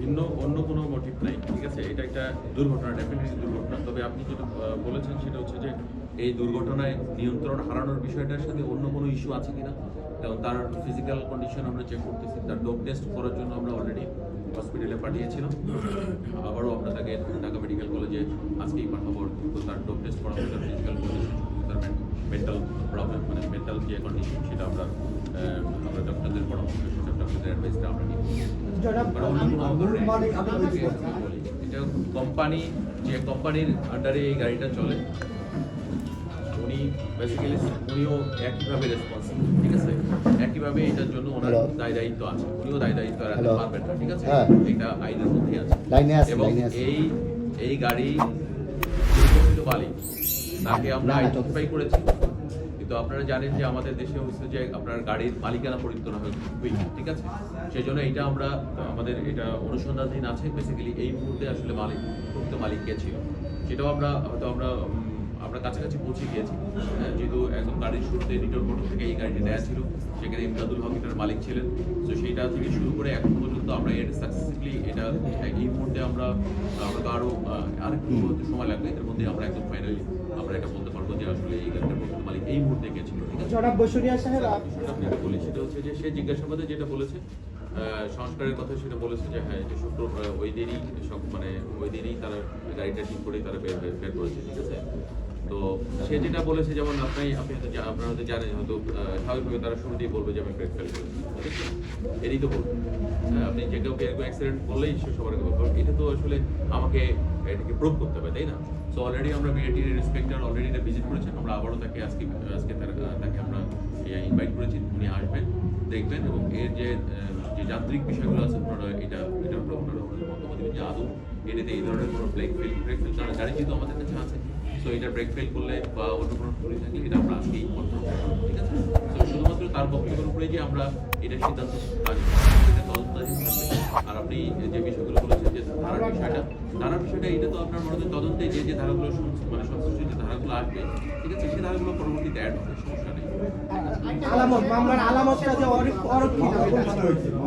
ভিন্ন, অন্য কোনো মোটিভ নাই, ঠিক আছে? এটা একটা দুর্ঘটনা ডেফিনেটলি দুর্ঘটনা। তবে আপনি যেটা বলেছেন সেটা হচ্ছে যে এই দুর্ঘটনায় নিয়ন্ত্রণ হারানোর বিষয়টার সাথে অন্য কোনো ইস্যু আছে কিনা? কারণ তার ফিজিক্যাল কন্ডিশন আমরা চেক করতেছি, তার ডোপ টেস্ট করার জন্য আমরা অলরেডি হসপিটালে পাঠিয়েছিলাম। আবারও আমরা তাকে ঢাকা মেডিকেল কলেজে আজকেই পাঠাবো তো তার ডোপ টেস্ট করা হবে তার ফিজিক্যাল কন্ডিশন তার মেন্টাল প্রবলেম মানে মেন্টাল যে কন্ডিশন সেটা আমরা আমরা ডক্টরদের পরামর্শ সেটা ডক্টরদের অ্যাডভাইসটা আমরা নিই। এটা কোম্পানি যে কোম্পানির আন্ডারে এই গাড়িটা চলে উনি বেসিক্যালি উনিও একইভাবে রেসপন্সিবল ঠিক আছে? একইভাবে এটার জন্য ওনার? দায় দায়িত্ব আছে। উনিও দায় দায়িত্ব Hello? পারবেন না ঠিক আছে? হ্যাঁ। এটা আইনের মধ্যে আছে। এবং এই এই গাড়ি মালিক তাকে আমরা আইডেন্টিফাই করেছি। কিন্তু আপনারা জানেন যে আমাদের দেশে হচ্ছে যে আপনার গাড়ির মালিকানা পরিবর্তন হয় খুবই ঠিক আছে? সেই জন্য এটা আমরা আমাদের এটা অনুসন্ধানধীন আছে বেসিক্যালি এই মুহূর্তে আসলে মালিক প্রকৃত মালিক কে ছিল। সেটাও আমরা হয়তো আমরা আমরা কাছাকাছি পৌঁছে গিয়েছি। হ্যাঁ, যেহেতু একদম গাড়ির শুরুতে রিটার্ন মোটর থেকে এই গাড়িটি নেওয়া ছিল সেখানে ইমদাদুল হক এটার মালিক ছিলেন। তো সেইটা থেকে শুরু করে এখন পর্যন্ত আমরা এর সাকসেসফুলি এটা এই মুহূর্তে আমরা আমরা আরও আরেকটু সময় লাগবে এর মধ্যে আমরা একদম ফাইনালি আমরা এটা বলতে পারব যে আসলে এই গাড়িটার প্রকৃত মালিক এই মুহূর্তে কে ছিল ঠিক আছে? জনাব সাহেব সেটা বলি সেটা হচ্ছে যে সে জিজ্ঞাসাবাদে যেটা বলেছে আহ, সংস্কারের কথা সেটা বলেছে যে হ্যাঁ যে শুক্র ওই দিনই সব মানে ওই দিনই তারা গাড়িটা ঠিক করে তারা বের করেছে ঠিক আছে? তো সে যেটা বলেছে, যেমন আপনি আপনি হয়তো আপনারা হয়তো জানেন, হয়তো স্বাভাবিকভাবে তারা শুরুতেই বলবে যে আমি ব্রেক ফেল করেছি? এরই তো বলব। আপনি যে কেউ এরকম অ্যাক্সিডেন্ট করলেই সে সবার এটা তো আসলে আমাকে, এটাকে প্রুভ করতে হবে, তাই না? সো অলরেডি আমরা বিআইটির ইন্সপেক্টর অলরেডি এটা ভিজিট করেছেন, আমরা আবারও তাকে আজকে আজকে তাকে আমরা ইনভাইট করেছি, উনি আসবেন, দেখবেন এবং এর যে যে যান্ত্রিক বিষয়গুলো আছে, ওনারা এটা, এটার উপরে ওনাদের মতামত দিবেন যে আদৌ এটাতে এই ধরনের কোনো ব্রেক ফেল ব্রেক ফেল কারণ গাড়ি যেহেতু আমাদের কাছে আছে। সো এটা ব্রেক ফেল করলে বা অন্য করে থাকলে এটা আমরা আজকেই করতে হবে ঠিক আছে? তো শুধুমাত্র তার বক্তব্যের উপরে যে আমরা এটা সিদ্ধান্ত আর আপনি যে বিষয়গুলো বিষয়টা ধারার বিষয়টা এটা তো আপনার মনে তদন্তে যে যে ধারাগুলো মানে সংশ্লিষ্ট যে ধারাগুলো আসবে ঠিক আছে সেই ধারাগুলো পরবর্তীতে অ্যাড হবে সমস্যা নেই। আলামত মামলার আলামতটা যে অরক্ষিত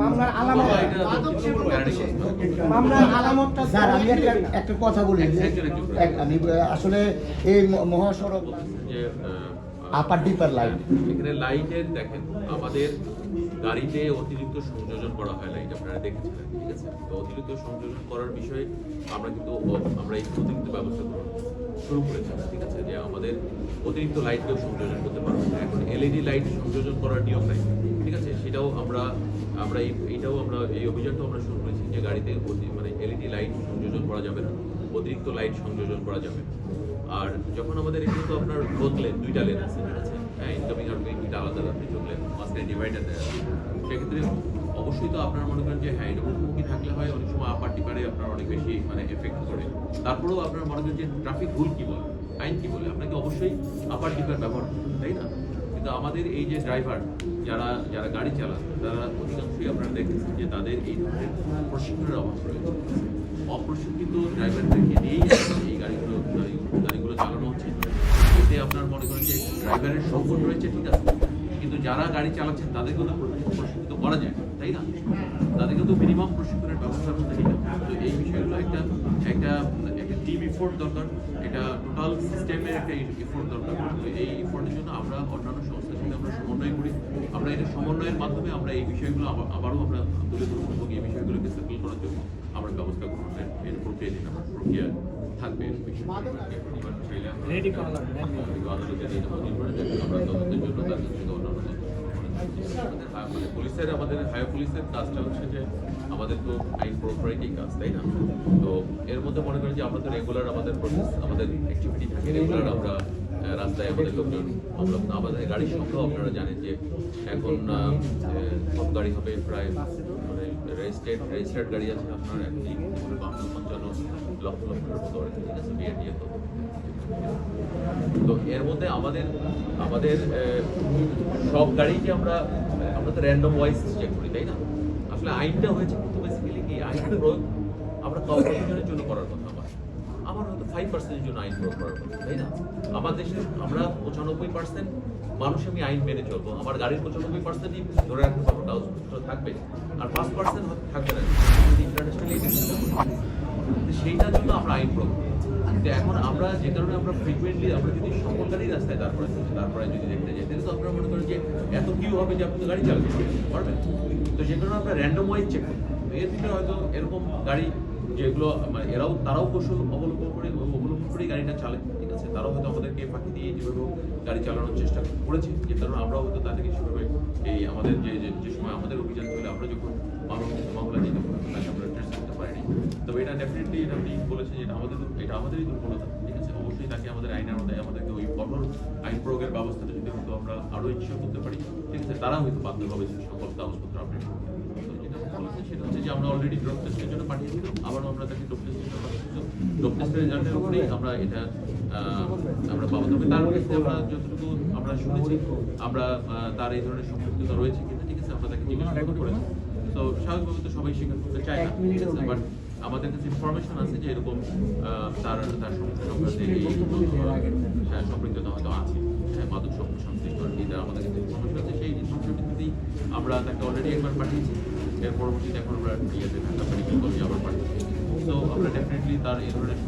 মামলার আলামত। এটা তো প্যারাডি করতে হবে। মামলার আলামতটা স্যার আমি একটা একটা কথা বলি। আমি আসলে এই মহাসড়ক যে আপার ডিপার লাইন এখানে লাইটের দেখেন আমাদের গাড়িতে অতিরিক্ত সংযোজন করা হয় লাইট আপনারা দেখেছিলেন, ঠিক আছে? তো অতিরিক্ত সংযোজন করার বিষয়ে আমরা কিন্তু আমরা এই অতিরিক্ত ব্যবস্থা গ্রহণ শুরু করেছি ঠিক আছে? যে আমাদের অতিরিক্ত লাইটকেও সংযোজন করতে পারব না। এখন এলইডি লাইট সংযোজন করার নিয়ম নাই, ঠিক আছে? সেটাও আমরা আমরা এই এইটাও আমরা, এই অভিযানটাও আমরা শুরু করেছি যে গাড়িতে মানে এলইডি লাইট সংযোজন করা যাবে না, অতিরিক্ত লাইট সংযোজন করা যাবে আর যখন আমাদের এখানে তো আপনার বোথ লেন দুইটা লেন আছে, ঠিক আছে? ইনকামিং আর দুইটা আলাদা আলাদা পৃথক লেন মাঝখানে ডিভাইডার দেওয়া সেক্ষেত্রে অবশ্যই তো আপনার মনে করেন যে হ্যাঁ এটা মুখোমুখি থাকলে হয়, অনেক সময় আপার ডিপারে আপনার অনেক বেশি মানে এফেক্ট করে। তারপরেও আপনার মনে করেন যে ট্রাফিক রুল কি বলে আইন কি বলে, আপনাকে অবশ্যই আপার ডিপার ব্যবহার করতে তাই না? কিন্তু আমাদের এই যে ড্রাইভার যারা যারা গাড়ি চালান, তারা অধিকাংশই আপনারা দেখেছেন যে, তাদের এই ধরনের প্রশিক্ষণের অভাব রয়েছে। অপ্রশিক্ষিত ড্রাইভারদেরকে নিয়েই ঠিক আছে। কিন্তু যারা গাড়ি চালাচ্ছেন তাদেরকেও তো প্রশিক্ষিত করা যায়, তাই না? তাদেরকে তো মিনিমাম প্রশিক্ষণের ব্যবস্থা নিতে হবে। তো এই বিষয়গুলো একটা একটা একটা টিম এফোর্ট দরকার এটা টোটাল সিস্টেমের একটা এফোর্ট দরকার। তো এই এফোর্টের জন্য আমরা অন্যান্য সংস্থার সাথে আমরা সমন্বয় করি। আমরা এটা সমন্বয়ের মাধ্যমে আমরা এই বিষয়গুলো আবারও আমরা তুলে ধরবো এবং এই বিষয়গুলোকে সেটেল করার জন্য। আমরা ব্যবস্থা গ্রহণের এর আমার প্রক্রিয়া থাকবে চাইলে আমরা- আদালতে তদন্তের জন্য অন্যান্য মানে পুলিশের আমাদের হায়ার পুলিশের কাজটা হচ্ছে যে আমাদের তো আইন প্রপারিটি কাজ তাই না? তো এর মধ্যে মনে করেন যে আমরা তো রেগুলার আমাদের প্রসেস আমাদের অ্যাক্টিভিটি থাকে। রেগুলার আমরা রাস্তায় আমাদের লোকজন আমরা আমাদের গাড়ির সংখ্যাও আপনারা জানেন যে এখন আহ, গাড়ি হবে প্রায় মানে রেজিস্ট্রেড গাড়ি আছে আপনার একটি বাহান্ন পঞ্চান্ন লক্ষ লক্ষ আর ঠিক আছে বিআরটিএ তো। তো এর মধ্যে আমাদের আমাদের সব গাড়িকে আমরা আমরা তো র্যান্ডম ওয়াইজ চেক করি, তাই না? আসলে আইনটা হয়েছে কিন্তু বেসিক্যালি কি আইন প্রয়োগ আমরা কর্পোরেশনের জন্য করার কথা। আমার আমার হয়তো ফাইভ পার্সেন্টের জন্য আইন প্রয়োগ করার কথা, তাই না? আমার দেশে আমরা পঁচানব্বই পার্সেন্ট মানুষ আমি আইন মেনে চলবো, আমার গাড়ির পঁচানব্বই পার্সেন্টই ধরে রাখতে পারব, কাগজপত্র থাকবে, আর পাঁচ পার্সেন্ট থাকবে না ইন্টারন্যাশনালি আইন প্রয়োগ কিন্তু এখন আমরা যে কারণে আমরা ফ্রিকুয়েন্টলি আমরা যদি সকল গাড়ি রাস্তায় তারপরে তারপরে যদি দেখতে যাই, তাহলে তো আপনারা মনে করেন যে এত কিউ হবে যে আপনি গাড়ি চালাতে পারবেন তো যে কারণে আমরা র্যান্ডম ওয়াইজ চেক করি এর ভিতরে হয়তো এরকম গাড়ি যেগুলো মানে এরাও, তারাও কৌশল অবলম্বন করে অবলম্বন করেই গাড়িটা চালায় ঠিক আছে? তারাও হয়তো আমাদেরকে ফাঁকি দিয়ে যেভাবে গাড়ি চালানোর চেষ্টা করেছে, যে কারণে আমরাও হয়তো তাদেরকে সেভাবে এই আমাদের যে, যে- সময় আমাদের অভিযান চলে, আমরা যখন মামলা মামলা দিতে পারি তাকে আমরা ট্রেস করতে পারিনি। তবে এটা ডেফিনেটলি এটা আপনি বলেছেন যে এটা আমাদের, এটা আমাদেরই দুর্বলতা, ঠিক আছে? অবশ্যই তাকে আমাদের আইনের আওতায়, আমাদেরকে ওই কঠোর আইন প্রয়োগের ব্যবস্থাটা যদি হয়তো আমরা আরও ইনশিওর করতে পারি, ঠিক আছে? তারা হয়তো বাধ্য হবে সকল কাগজপত্র আপডেট সেটা হচ্ছে যে আমরা অলরেডি ড্রপ টেস্টের জন্য পাঠিয়েছিলাম আবারও আমরা তাকে ড্রপ টেস্টের জন্য পাঠিয়েছিলাম ড্রপ টেস্টের রেজাল্টের উপরেই আমরা এটা আমরা পাবো। তবে তার ক্ষেত্রে আমরা যতটুকু আমরা শুনেছি আমরা তার এই ধরনের সম্পৃক্ততা রয়েছে কিনা ঠিক আছে আমরা তাকে জিজ্ঞাসা করেছি। তো স্বাভাবিকভাবে তো সবাই স্বীকার করতে চায় না বাট আমাদের কাছে ইনফরমেশন আছে যে এরকম তার তার সমস্যা সংক্রান্তে এই সম্পৃক্ততা হয়তো আছে। হ্যাঁ মাদক সংশ্লিষ্ট আমাদের কাছে ইনফরমেশন আছে সেই ইনফরমেশন ভিত্তিতেই আমরা তাকে অলরেডি একবার পাঠিয়েছি। এর পরবর্তীতে এখন আমরা ইয়েতে ঢাকা মেডিকেল কলেজে আবার পাঠাচ্ছি তো আমরা ডেফিনেটলি তার এই ধরনের